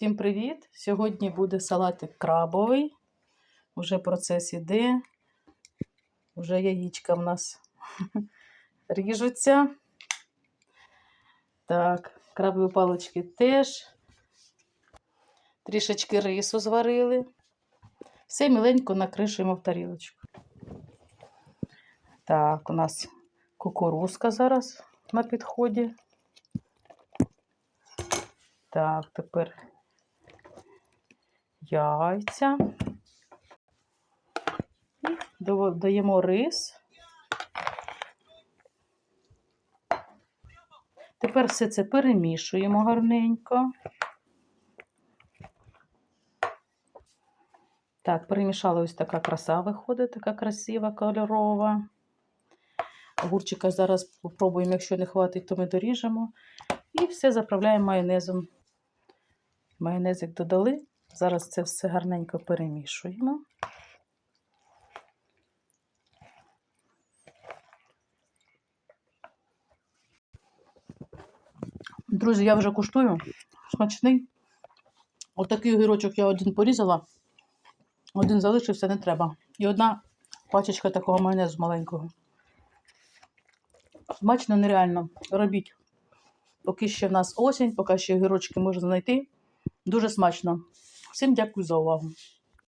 Всім привіт! Сьогодні буде салатик крабовий. Уже процес іде. Уже яєчка в нас ріжуться. Так, крабові палички теж. Трішечки рису зварили. Все міленько накришуємо в тарілочку. Так, у нас кукурузка зараз на підході. Так, тепер яйця. І додаємо рис. Тепер все це перемішуємо гарненько. Так, перемішала ось така краса виходить, така красива, кольорова. Огурчика зараз спробуємо, якщо не хватить, то ми доріжемо. І все заправляємо майонезом. Майонезик додали. Зараз це все гарненько перемішуємо. Друзі, я вже куштую. Смачний. Отакий огірочок я один порізала, один залишився, не треба. І одна пачечка такого майонезу маленького. Смачно нереально. Робіть. Поки ще в нас осінь, поки ще огірочки можна знайти. Дуже смачно. Всім дякую за увагу.